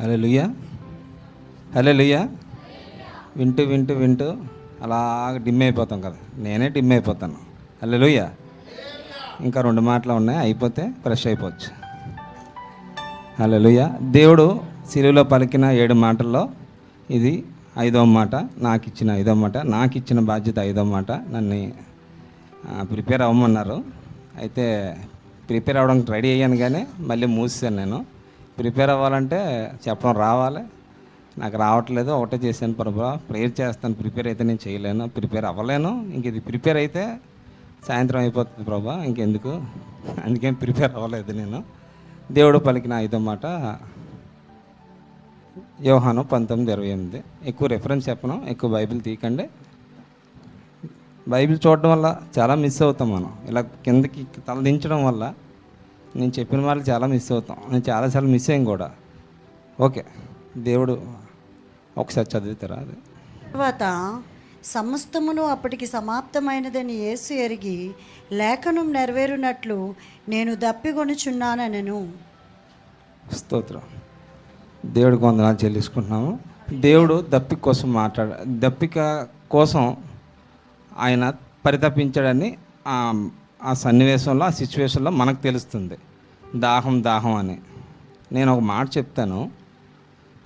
Hello లుయ్యా hello లుయ్యా వింటూ వింటూ వింటూ అలాగ డిమ్ అయిపోతాం కదా. నేనే డిమ్ అయిపోతాను. హలో లుయ్యా ఇంకా రెండు మాటలు ఉన్నాయి అయిపోతే ఫ్రెష్ అయిపోవచ్చు. హలో లుయ్యా దేవుడు సిలువలో పలికిన ఏడు మాటల్లో ఇది ఐదవ మాట నాకు ఇచ్చిన ఐదవ మాట నాకు ఇచ్చిన బాధ్యత ఐదవ మాట. నన్ను ప్రిపేర్ అవ్వమన్నారు. అయితే ప్రిపేర్ అవ్వడానికి రెడీ అయ్యాను కానీ మళ్ళీ మూసాను నేను. ప్రిపేర్ అవ్వాలంటే చెప్పడం రావాలి. నాకు రావట్లేదు ఒకటే చేశాను ప్రభా ప్రేయర్ చేస్తాను ప్రిపేర్ అయితే నేను చేయలేను. ప్రిపేర్ అవ్వలేను. ఇంక ఇది ప్రిపేర్ అయితే సాయంత్రం అయిపోతుంది ప్రభా. ఇంకెందుకు? అందుకేం ప్రిపేర్ అవ్వలేదు నేను. దేవుడు పలికిన ఐదో మాట. యోహాను పంతొమ్మిది ఇరవై ఎనిమిది. ఎక్కువ రెఫరెన్స్ చెప్పను ఎక్కువ బైబిల్ తీయకండి. బైబిల్ చూడడం వల్ల చాలా మిస్ అవుతాం మనం. ఇలా కిందకి తల దించడం వల్ల నేను చెప్పిన వాళ్ళు చాలా మిస్ అవుతాం. నేను చాలాసార్లు మిస్ అయ్యాం కూడా. ఓకే. దేవుడు ఒకసారి చదువుతారా అది? తర్వాత సమస్తమును అప్పటికి సమాప్తమైనదని యేసు ఎరిగి లేఖనం నెరవేరునట్లు నేను దప్పికొనుచున్నానను స్తోత్రం. దేవుడికి వందనాలు చెల్లించుకుంటున్నాము. దేవుడు దప్పిక కోసం మాట్లాడ దప్పిక కోసం ఆయన పరితపించాడని ఆ సన్నివేశంలో ఆ సిచ్యువేషన్లో మనకు తెలుస్తుంది. దాహం దాహం అని. నేను ఒక మాట చెప్తాను.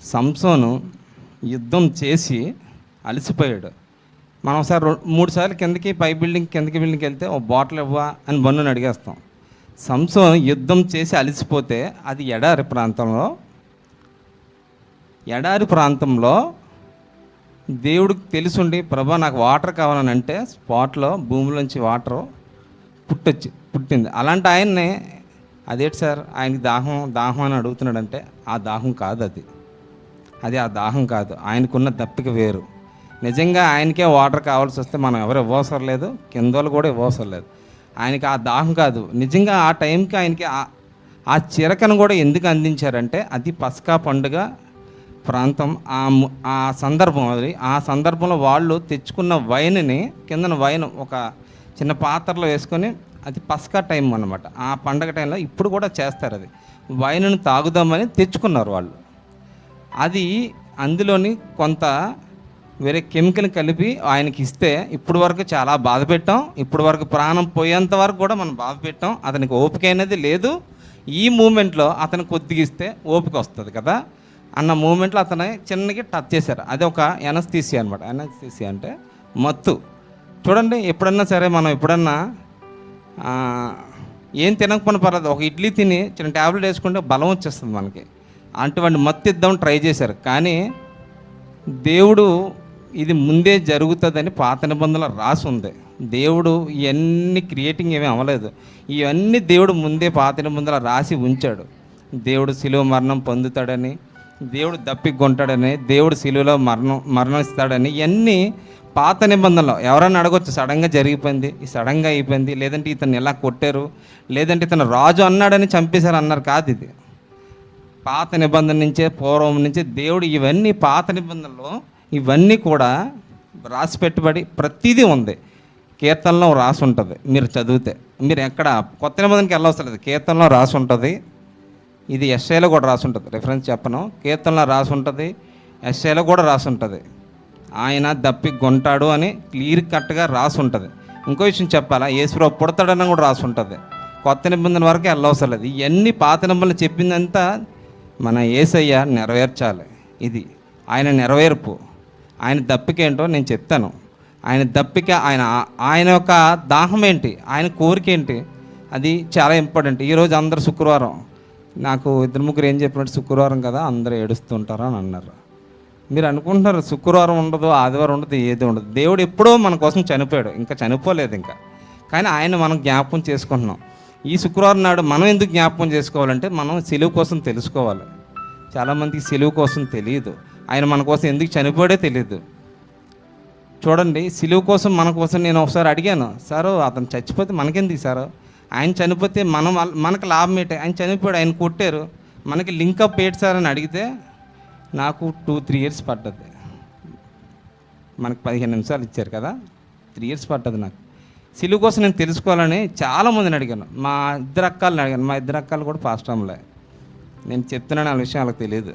సంసోను యుద్ధం చేసి అలసిపోయాడు. మనం ఒకసారి మూడు సార్లు కిందకి పై బిల్డింగ్ కిందకి బిల్డింగ్కి వెళ్తే ఓ బాటిల్ ఇవ్వా అని బన్నుని అడిగేస్తాం. సంసోన్ యుద్ధం చేసి అలసిపోతే అది ఎడారి ప్రాంతంలో ఎడారి ప్రాంతంలో దేవుడికి తెలుసుండి ప్రభా నాకు వాటర్ కావాలని అంటే స్పాట్లో భూమిలోంచి వాటర్ పుట్టొచ్చి పుట్టింది. అలాంటి ఆయన్ని అదేంటి సార్? ఆయనకి దాహం దాహం అని అడుగుతున్నాడంటే ఆ దాహం కాదు అది. అది ఆ దాహం కాదు. ఆయనకున్న దప్పిక వేరు. నిజంగా ఆయనకే వాటర్ కావాల్సి వస్తే మనం ఎవరు ఇవ్వవసరం లేదు. కింద వాళ్ళు కూడా ఇవ్వవసరం లేదు. ఆయనకి ఆ దాహం కాదు. నిజంగా ఆ టైంకి ఆయనకి ఆ- ఆ చిరకను కూడా ఎందుకు అందించారంటే అది పస్కా పండుగ ప్రాంతం. ఆ ఆ సందర్భం అది. ఆ సందర్భంలో వాళ్ళు తెచ్చుకున్న వైన్ని కిందన వైన్ ఒక చిన్న పాత్రలో వేసుకొని అది పస్కా టైం అన్నమాట. ఆ పండగ టైంలో ఇప్పుడు కూడా చేస్తారు అది. వైన్ను తాగుదామని తెచ్చుకున్నారు వాళ్ళు. అది అందులోని కొంత వేరే కెమికల్ కలిపి ఆయనకి ఇస్తే ఇప్పుడు వరకు చాలా బాధ పెట్టాం. ఇప్పుడు వరకు ప్రాణం పోయేంత వరకు కూడా మనం బాధ పెట్టాం. అతనికి ఓపిక అనేది లేదు. ఈ మూమెంట్లో అతను కొద్దిగా ఇస్తే ఓపిక వస్తుంది కదా. అన్న మూమెంట్లో అతను చిన్నకి టచ్ చేశారు. అది ఒక ఎనస్థీసీ అనమాట ఎనస్థీసీ అంటే మత్తు. చూడండి ఎప్పుడన్నా సరే మనం ఎప్పుడన్నా ఏం తినకపోయినా పర్లేదు ఒక ఇడ్లీ తిని చిన్న ట్యాబ్లెట్ వేసుకుంటే బలం వచ్చేస్తుంది మనకి. అటువంటి మత్తు ఇద్దాం ట్రై చేశారు కానీ దేవుడు ఇది ముందే జరుగుతుందని పాత నిబంధనలు రాసి ఉంది. దేవుడు ఇవన్నీ క్రియేటింగ్ ఏమీ అవ్వలేదు. ఇవన్నీ దేవుడు ముందే పాత నిబంధనలు రాసి ఉంచాడు. దేవుడు శిలువ మరణం పొందుతాడని దేవుడు దప్పికొంటాడని దేవుడు శిలువలో మరణం మరణిస్తాడని ఇవన్నీ పాత నిబంధనలో ఎవరైనా అడగొచ్చు సడన్గా జరిగిపోయింది ఈ సడన్గా అయిపోయింది లేదంటే ఇతను ఎలా కొట్టారు లేదంటే ఇతను రాజు అన్నాడని చంపేశారు అన్నారు కాదు ఇది. పాత నిబంధన నుంచే పూర్వం నుంచే దేవుడు ఇవన్నీ పాత నిబంధనలో ఇవన్నీ కూడా రాసి పెట్టుబడి ప్రతిదీ ఉంది. కీర్తనలో రాసి ఉంటుంది మీరు చదివితే. మీరు ఎక్కడ కొత్త నిబంధనకి వెళ్ళవసరం లేదు కీర్తనలో రాసి ఉంటుంది. ఇది ఎస్ఐలో కూడా రాసి ఉంటుంది రిఫరెన్స్ చెప్పను. కీర్తనలో రాసి ఉంటుంది ఎస్ఐలో కూడా రాసి ఉంటుంది. ఆయన దప్పి కొంటాడు అని క్లియర్ కట్గా రాసి ఉంటుంది ఇంకో విషయం చెప్పాలా? యేసురావు పుడతాడని కూడా రాసి ఉంటుంది కొత్త నిబంధన వరకు వెళ్ళవసరం లేదు ఇవన్నీ పాత నిబంధనలు చెప్పిందంతా మన ఏసయ్య నెరవేర్చాలి. ఇది ఆయన నెరవేర్పు. ఆయన దప్పికేంటో నేను చెప్తాను. ఆయన దప్పిక ఆయన ఆయన యొక్క దాహం ఏంటి ఆయన కోరిక ఏంటి అది చాలా ఇంపార్టెంట్. ఈరోజు అందరు శుక్రవారం. నాకు ఇద్దరు ముగ్గురు ఏం చెప్పినట్టు శుక్రవారం కదా అందరూ ఏడుస్తుంటారు అని అన్నారు. మీరు అనుకుంటున్నారు శుక్రవారం ఉండదు ఆదివారం ఉండదు ఏది ఉండదు. దేవుడు ఎప్పుడో మన కోసం చనిపోయాడు. ఇంకా చనిపోలేదు ఇంకా. కానీ ఆయన మనం జ్ఞాపకం చేసుకుంటున్నాం. ఈ శుక్రవారం నాడు మనం ఎందుకు జ్ఞాపకం చేసుకోవాలంటే మనం సెలువు కోసం తెలుసుకోవాలి. చాలామందికి సెలువు కోసం తెలియదు. ఆయన మన కోసం ఎందుకు చనిపోయాడో తెలియదు. చూడండి సిలువు కోసం మన కోసం నేను ఒకసారి అడిగాను సారు అతను చచ్చిపోతే మనకెందుకు సారు? ఆయన చనిపోతే మనం వాళ్ళ- మనకు లాభం ఏంటి? ఆయన చనిపోయాడు ఆయన కొట్టారు. మనకి లింకప్ ఏంటి సార్? అని అడిగితే నాకు టూ త్రీ ఇయర్స్ పడ్డది. మనకు పదిహేను నిమిషాలు ఇచ్చారు కదా? త్రీ ఇయర్స్ పడ్డది నాకు. సిలువు కోసం నేను తెలుసుకోవాలని చాలామందిని అడిగాను. మా ఇద్దరు అక్కల్ని అడిగాను. మా ఇద్దరు అక్కలు కూడా పాస్టమ్లే నేను చెప్తున్నాను ఆ విషయం వాళ్ళకి తెలియదు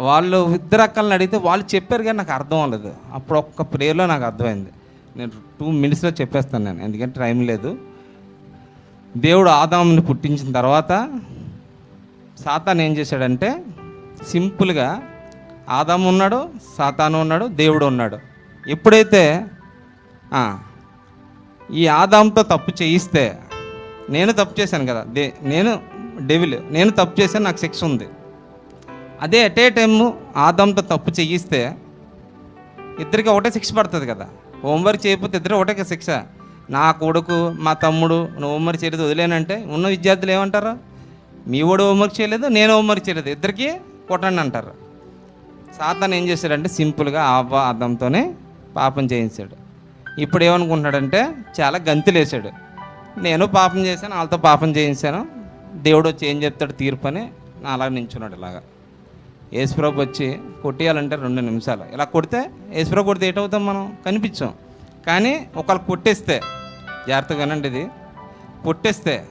వాళ్ళు ఇద్దరు అక్కల్ని అడిగితే వాళ్ళు చెప్పారు కానీ నాకు అర్థం అవ్వలేదు. అప్పుడు ఒక్క ప్రేయర్లో నాకు అర్థమైంది. నేను టూ మినిట్స్లో చెప్పేస్తాను నేను. ఎందుకంటే టైం లేదు. దేవుడు ఆదాముని పుట్టించిన తర్వాత సాతాన్ ఏం చేశాడంటే సింపుల్గా ఆదాము ఉన్నాడు సాతాను ఉన్నాడు దేవుడు ఉన్నాడు. ఎప్పుడైతే ఈ ఆదాంతో తప్పు చేయిస్తే నేను తప్పు చేశాను కదా దే నేను డెవిల్ నేను తప్పు చేశాను నాకు శిక్ష ఉంది. అదే ఎట్ ఏ టైమ్ ఆదాంతో తప్పు చేయిస్తే ఇద్దరికి ఒకటే శిక్ష పడుతుంది కదా. హోంవర్క్ చేయకపోతే ఇద్దరు ఒకటే శిక్ష. నా కొడుకు మా తమ్ముడు నువ్వు హోంవర్క్ చేయలేదు వదిలేనంటే ఉన్న విద్యార్థులు ఏమంటారు? మీ వాడు హోంవర్క్ చేయలేదు నేను హోంవర్క్ చేయలేదు. ఇద్దరికి కొట్టండి అంటారు. సాతాన్ ఏం చేశాడంటే సింపుల్గా ఆవ అద్దంతోనే పాపం చేయించాడు. ఇప్పుడు ఏమనుకుంటున్నాడంటే చాలా గంతులేసాడు నేను పాపం చేశాను వాళ్ళతో పాపం చేయించాను. దేవుడు వచ్చి ఏం చెప్తాడు? తీర్పు అని నా అలా నించున్నాడు ఇలాగా. యేసుప్రభు వచ్చి కొట్టేయాలంటే రెండు నిమిషాలు. ఇలా కొడితే యేసుప్రభు కొడితే ఏటవుతాం మనం? కనిపించాం. కానీ ఒకళ్ళు కొట్టేస్తే జాగ్రత్తగానండి ఇది. కొట్టేస్తే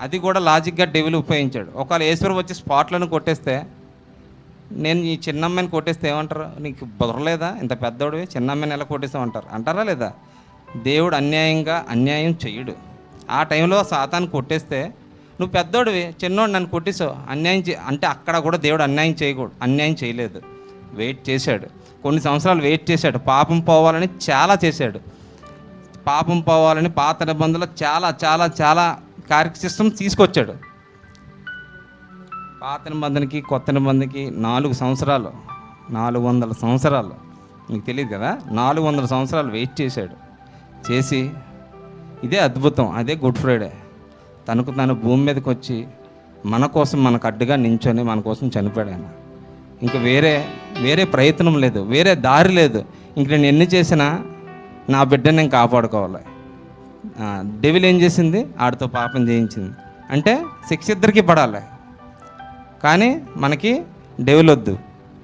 అది కూడా లాజిక్గా డెవిల్ ఉపయోగించాడు. ఒకవేళ యేసుప్రభు వచ్చి స్పాట్లను కొట్టేస్తే నేను ఈ చిన్నమ్మాయిని కొట్టేస్తే ఏమంటారు? నీకు బుర్రలేదా ఇంత పెద్దోడివి చిన్నమ్మాయిని ఎలా కొట్టేస్తావు అంటారు అంటారా లేదా? దేవుడు అన్యాయంగా అన్యాయం చేయడు. ఆ టైంలో సాతాన్ని కొట్టేస్తే నువ్వు పెద్దోడివి చిన్నోడు నన్ను కొట్టేసావు అన్యాయం చే అంటే అక్కడ కూడా దేవుడు అన్యాయం చేయకూడదు అన్యాయం చేయలేదు. వెయిట్ చేశాడు. కొన్ని సంవత్సరాలు వెయిట్ చేశాడు. పాపం పోవాలని చాలా చేశాడు. పాపం పోవాలని పాత నిబంధనలు చాలా చాలా చాలా కార్యక్రమం తీసుకొచ్చాడు. పాత నిబంధనకి కొత్త నిబంధనకి నాలుగు సంవత్సరాలు నాలుగు వందల సంవత్సరాలు. మీకు తెలియదు కదా? నాలుగు వందల సంవత్సరాలు వెయిట్ చేశాడు. చేసి ఇదే అద్భుతం అదే గుడ్ ఫ్రైడే. తనకు తను భూమి మీదకి వచ్చి మన కోసం మనకు అడ్డుగా నించొని మన కోసం చనిపోయాడు ఆయన. ఇంకా వేరే వేరే ప్రయత్నం లేదు వేరే దారి లేదు. ఇంక నేను ఎన్ని చేసినా నా బిడ్డని నేను కాపాడుకోవాలి. డెవిల్ ఏం చేసింది? ఆడితో పాపం చేయించింది. అంటే శిక్ష ఇద్దరికి పడాలి. కానీ మనకి డెవిల్ వద్దు.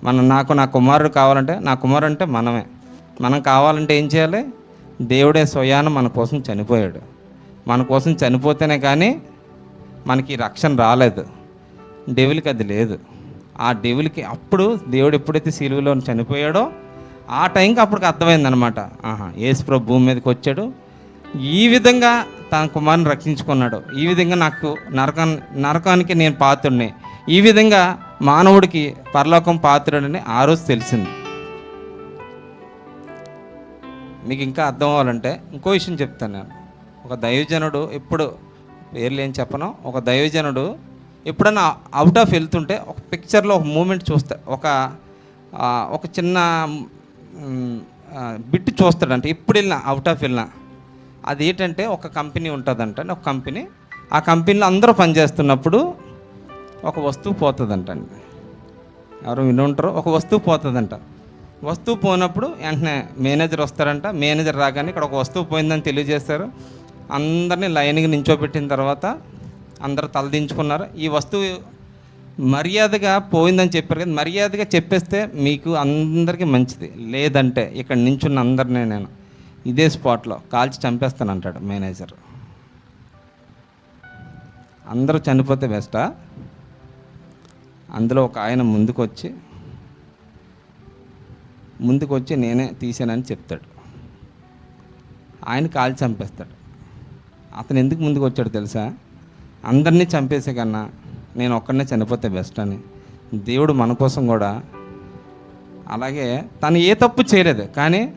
మనం నాకు నా కుమారుడు కావాలంటే నా కుమారుడు అంటే మనమే. మనం కావాలంటే ఏం చేయాలి? దేవుడే స్వయాన మన కోసం చనిపోయాడు. మన కోసం చనిపోతేనే కానీ మనకి రక్షణ రాలేదు. డెవిల్కి అది లేదు. ఆ డెవిల్కి అప్పుడు దేవుడు ఎప్పుడైతే సిలువలో చనిపోయాడో ఆ టైంకి అప్పటికి అర్థమైందనమాట ఆహా యేసు ప్రభు భూమి మీదకి వచ్చాడు. ఈ విధంగా తన కుమారుని రక్షించుకున్నాడు. ఈ విధంగా నాకు నరకం నరకానికి నేను పాత్రుడిని. ఈ విధంగా మానవుడికి పరలోకం పాత్రుడని ఆ రోజు తెలిసింది. మీకు ఇంకా అర్థం అవ్వాలంటే ఇంకో విషయం చెప్తాను నేను. ఒక దైవజనుడు ఎప్పుడు పేర్లు ఏం చెప్పను. ఒక దైవజనుడు ఎప్పుడైనా అవుట్ ఆఫ్ వెళ్తుంటే ఒక పిక్చర్లో ఒక మూమెంట్ చూస్తా. ఒక ఒక చిన్న బిట్ చూస్తాడంటే. ఎప్పుడు వెళ్ళినా అవుట్ ఆఫ్ వెళ్ళినా అది ఏంటంటే ఒక కంపెనీ ఉంటుందంట ఒక కంపెనీ. ఆ కంపెనీలో అందరూ పనిచేస్తున్నప్పుడు ఒక వస్తువు పోతుందంటండి. ఎవరు విని ఒక వస్తువు పోతుందంట. వస్తువు పోయినప్పుడు వెంటనే మేనేజర్ వస్తారంట. మేనేజర్ రాగానే ఇక్కడ ఒక వస్తువు పోయిందని తెలియజేస్తారు అందరినీ లైన్కి నించోబెట్టిన తర్వాత అందరూ తలదించుకున్నారు ఈ వస్తువు మర్యాదగా పోయిందని చెప్పారు కదా మర్యాదగా చెప్పేస్తే మీకు అందరికీ మంచిది. లేదంటే ఇక్కడ నించున్న అందరినీ నేను ఇదే స్పాట్లో కాల్చి చంపేస్తాను అంటాడు మేనేజర్. అందరూ చనిపోతే బెస్టా? అందులో ఒక ఆయన ముందుకొచ్చి ముందుకొచ్చి నేనే తీసానని చెప్తాడు. ఆయన కాల్చి చంపేస్తాడు. అతను ఎందుకు ముందుకు వచ్చాడు తెలుసా? అందరినీ చంపేసే కన్నా నేను ఒక్కడనే చనిపోతే బెస్ట్ అని. దేవుడు మన కోసం కూడా అలాగే తను ఏ తప్పు చేయలేదు కానీ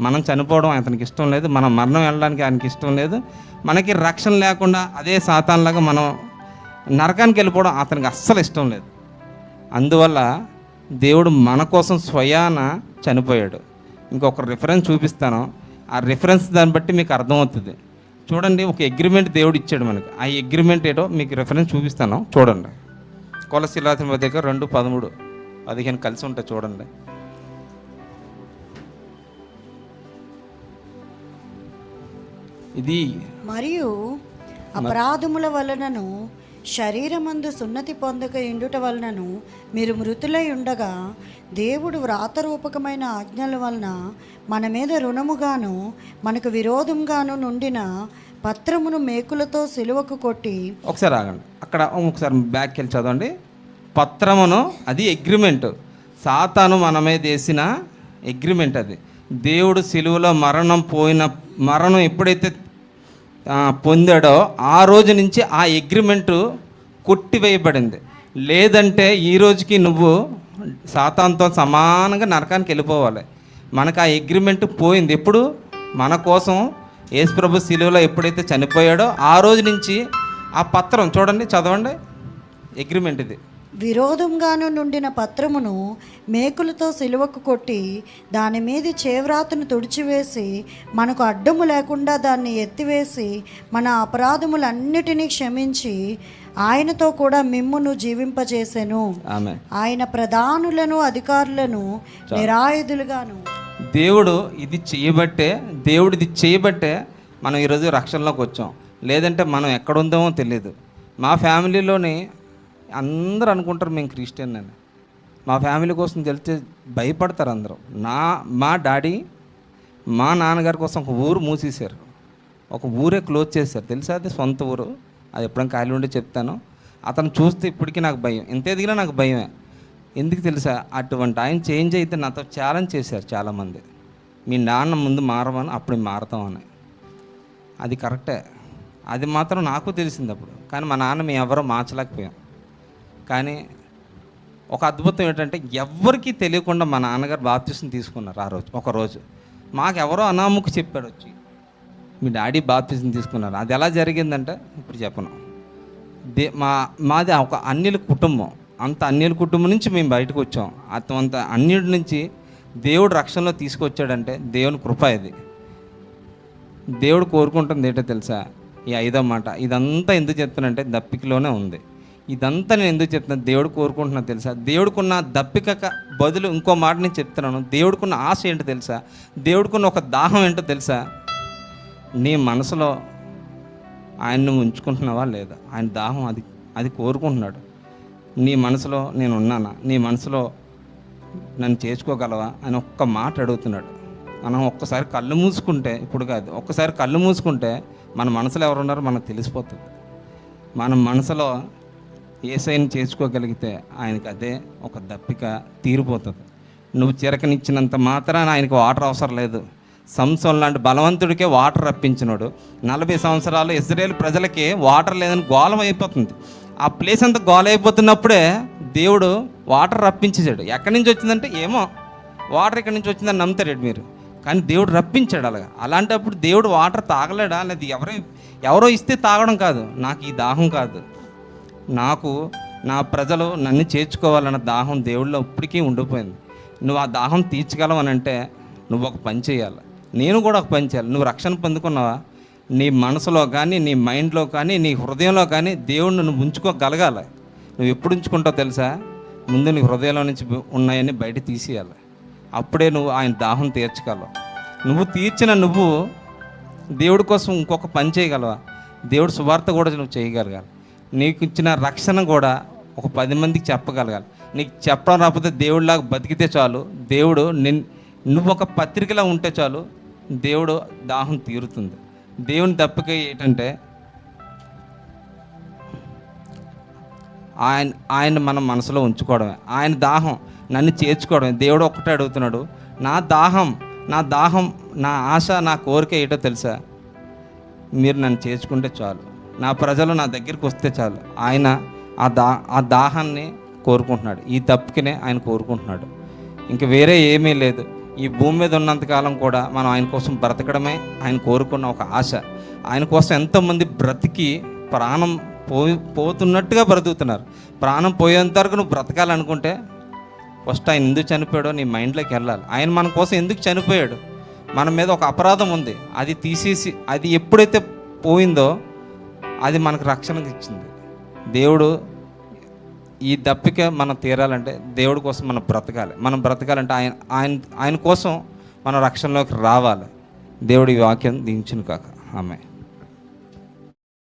మనం చనిపోవడం అతనికి ఇష్టం లేదు మనం మరణం వెళ్ళడానికి ఆయనకి ఇష్టం లేదు. మనకి రక్షణ లేకుండా అదే సాతాన్లాగా మనం నరకానికి వెళ్ళిపోవడం అతనికి అస్సలు ఇష్టం లేదు. అందువల్ల దేవుడు మన కోసం స్వయాన చనిపోయాడు. ఇంకొక రిఫరెన్స్ చూపిస్తాను. ఆ రిఫరెన్స్ దాన్ని బట్టి మీకు అర్థమవుతుంది. చూడండి ఒక అగ్రిమెంట్ దేవుడు ఇచ్చాడు మనకి. ఆ అగ్రిమెంట్ ఏటో మీకు రిఫరెన్స్ చూపిస్తాను. చూడండి. కొలశిలాసిన దగ్గర రెండు పదమూడు పదిహేను కలిసి ఉంటాయి చూడండి. ఇది మరియు అపరాధముల వలనను శరీరమందు సున్నతి పొందక ఇండుట వలనను మీరు మృతులై ఉండగా దేవుడు వ్రాతరూపకమైన ఆజ్ఞల వలన మన మీద రుణముగాను మనకు విరోధంగాను నుండిన పత్రమును మేకులతో సిలువకు కొట్టి ఒకసారి ఆగండి. అక్కడ ఒకసారి బ్యాక్ వెళ్ళి చదవండి. పత్రమును అది అగ్రిమెంట్ సాతాను మన మీద వేసిన అగ్రిమెంట్ అది. దేవుడు సిలువలో మరణం పోయిన మరణం ఎప్పుడైతే పొందాడో ఆ రోజు నుంచి ఆ అగ్రిమెంటు కొట్టివేయబడింది. లేదంటే ఈ రోజుకి నువ్వు సాతాన్తో సమానంగా నరకానికి వెళ్ళిపోవాలి. మనకు ఆ అగ్రిమెంట్ పోయింది. ఎప్పుడు? మన కోసం యేసుప్రభు శిలువలో ఎప్పుడైతే చనిపోయాడో ఆ రోజు నుంచి ఆ పత్రం చూడండి చదవండి. అగ్రిమెంట్ ఇది. విరోధంగాను నుండిన పత్రమును మేకులతో సిలువకు కొట్టి దాని మీద చేవ్రాతను తుడిచివేసి మనకు అడ్డము లేకుండా దాన్ని ఎత్తివేసి మన అపరాధములన్నిటినీ క్షమించి ఆయనతో కూడా మిమ్మును జీవింపజేసెను. ఆయన ప్రధానులను అధికారులను నిరాయుధులుగాను. దేవుడు ఇది చేయబట్టే దేవుడు ఇది చేయబట్టే మనం ఈరోజు రక్షణలోకి వచ్చాం. లేదంటే మనం ఎక్కడ ఉందామో తెలియదు మా ఫ్యామిలీలోని అందరూ అనుకుంటారు మేము క్రిస్టియన్ అని. మా ఫ్యామిలీ కోసం తెలిస్తే భయపడతారు అందరూ. నా మా డాడీ మా నాన్నగారి కోసం ఒక ఊరు మూసేశారు. ఒక ఊరే క్లోజ్ చేశారు. తెలుసా అది? సొంత ఊరు. అది ఎప్పుడైనా ఖాళీ ఉండే చెప్తాను. అతను చూస్తే ఇప్పటికీ నాకు భయం. ఎంత ఎదిగినా నాకు భయమే. ఎందుకు తెలుసా? అటువంటి ఆయన చేంజ్ అయితే నాతో ఛాలెంజ్ చేశారు చాలామంది. మీ నాన్న ముందు మారమని అప్పుడు మారతామని. అది కరెక్టే. అది మాత్రం నాకు తెలిసింది అప్పుడు. కానీ మా నాన్న మేము ఎవరో మార్చలేకపోయాం. కానీ ఒక అద్భుతం ఏంటంటే ఎవ్వరికీ తెలియకుండా మా నాన్నగారు బాప్తీసం తీసుకున్నారు ఆ రోజు ఒకరోజు మాకెవరో మాకు ఎవరో అనాముకు చెప్పాడు వచ్చి మీ డాడీ బాప్తీసం తీసుకున్నారు. అది ఎలా జరిగిందంటే ఇప్పుడు చెప్పను. దే మా మాది ఒక అన్యుల కుటుంబం. అంత అన్యుల కుటుంబం నుంచి మేము బయటకు వచ్చాం. అత- అంత అన్యుడి నుంచి దేవుడు రక్షణలో తీసుకొచ్చాడంటే దేవుని కృప ఇది. దేవుడు కోరుకుంటుంది ఏంటో తెలుసా? ఈ ఐదో మాట. ఇదంతా ఎందుకు చెప్తానంటే దప్పికలోనే ఉంది. ఇదంతా నేను ఎందుకు చెప్తున్నాను దేవుడు కోరుకుంటున్నా తెలుసా? దేవుడికున్న దప్పిక బదులు ఇంకో మాట నేను చెప్తున్నాను. దేవుడికున్న ఆశ ఏంటో తెలుసా? దేవుడికున్న ఒక దాహం ఏంటో తెలుసా? నీ మనసులో ఆయన్ని ఉంచుకుంటున్నావా లేదా? ఆయన దాహం అది అది కోరుకుంటున్నాడు. నీ మనసులో నేను ఉన్నానా? నీ మనసులో నన్ను చేర్చుకోగలవా? అని ఒక్క మాట అడుగుతున్నాడు. మనం ఒక్కసారి కళ్ళు మూసుకుంటే ఇప్పుడు కాదు ఒక్కసారి కళ్ళు మూసుకుంటే మన మనసులో ఎవరున్నారో మనకు తెలిసిపోతుంది. మన మనసులో ఏసైని చేర్చుకోగలిగితే ఆయనకి అదే ఒక దప్పిక తీరిపోతుంది. నువ్వు చిరకనిచ్చినంత మాత్రాన ఆయనకి వాటర్ అవసరం లేదు. సంసం లాంటి బలవంతుడికే వాటర్ రప్పించినాడు. నలభై సంవత్సరాలు ఇజ్రాయేల్ ప్రజలకి వాటర్ లేదని గోళం అయిపోతుంది. ఆ ప్లేస్ అంతా గోలైపోతున్నప్పుడే దేవుడు వాటర్ రప్పించేశాడు. ఎక్కడి నుంచి వచ్చిందంటే ఏమో వాటర్ ఎక్కడి నుంచి వచ్చిందని నమ్ముతారు మీరు. కానీ దేవుడు రప్పించాడు అలాగా. అలాంటప్పుడు దేవుడు వాటర్ తాగలేడా? అనేది ఎవరో ఎవరో ఇస్తే తాగడం కాదు. నాకు ఈ దాహం కాదు. నాకు నా ప్రజలు నన్ను చేర్చుకోవాలన్న దాహం దేవుళ్ళో ఇప్పటికీ ఉండిపోయింది. నువ్వు ఆ దాహం తీర్చగలవనంటే నువ్వు ఒక పని చేయాలి. నేను కూడా ఒక పని చేయాలి. నువ్వు రక్షణ పొందుకున్నావా? నీ మనసులో కానీ నీ మైండ్లో కానీ నీ హృదయంలో కానీ దేవుడిని నువ్వు ఉంచుకోగలగాలి. నువ్వు ఎప్పుడు ఉంచుకుంటావు తెలుసా? ముందు నీ హృదయంలో నుంచి ఉన్నాయని బయట తీసేయాలి. అప్పుడే నువ్వు ఆయన దాహం తీర్చగలవు. నువ్వు తీర్చిన నువ్వు దేవుడి కోసం ఇంకొక పని చేయగలవా? దేవుడు సువార్త కూడా నువ్వు చేయగలగాలి. నీకు ఇచ్చిన రక్షణ కూడా ఒక పది మందికి చెప్పగలగాలి. నీకు చెప్పడం రాకపోతే దేవుడిలాగా బతికితే చాలు. దేవుడు నిన్ నువ్వు ఒక పత్రికలా ఉంటే చాలు దేవుడు దాహం తీరుతుంది. దేవుని తప్పిక ఏంటంటే ఆయన ఆయన మనం మనసులో ఉంచుకోవడమే. ఆయన దాహం నన్ను చేర్చుకోవడమే. దేవుడు ఒక్కటే అడుగుతున్నాడు నా దాహం నా దాహం నా ఆశ నా కోరిక ఏటో తెలుసా? మీరు నన్ను చేర్చుకుంటే చాలు. నా ప్రజలు నా దగ్గరికి వస్తే చాలు. ఆయన ఆ దా ఆ దాహాన్ని కోరుకుంటున్నాడు. ఈ తప్పుకినే ఆయన కోరుకుంటున్నాడు. ఇంక వేరే ఏమీ లేదు. ఈ భూమి మీద ఉన్నంతకాలం కూడా మనం ఆయన కోసం బ్రతకడమే ఆయన కోరుకున్న ఒక ఆశ. ఆయన కోసం ఎంతోమంది బ్రతికి ప్రాణం పోయి పోతున్నట్టుగా బ్రతుకుతున్నారు. ప్రాణం పోయేంత వరకు నువ్వు బ్రతకాలనుకుంటే ఫస్ట్ ఆయన ఎందుకు చనిపోయాడో నీ మైండ్లోకి వెళ్ళాలి. ఆయన మన కోసం ఎందుకు చనిపోయాడు? మన మీద ఒక అపరాధం ఉంది. అది తీసేసి అది ఎప్పుడైతే పోయిందో అది మనకు రక్షణకు ఇచ్చింది దేవుడు ఈ దప్పిక మనం తీరాలంటే దేవుడి కోసం మనం బ్రతకాలి. మనం బ్రతకాలంటే ఆయన ఆయన ఆయన కోసం మనం రక్షణలోకి రావాలి. దేవుడి వాక్యం దించును కాక. ఆమె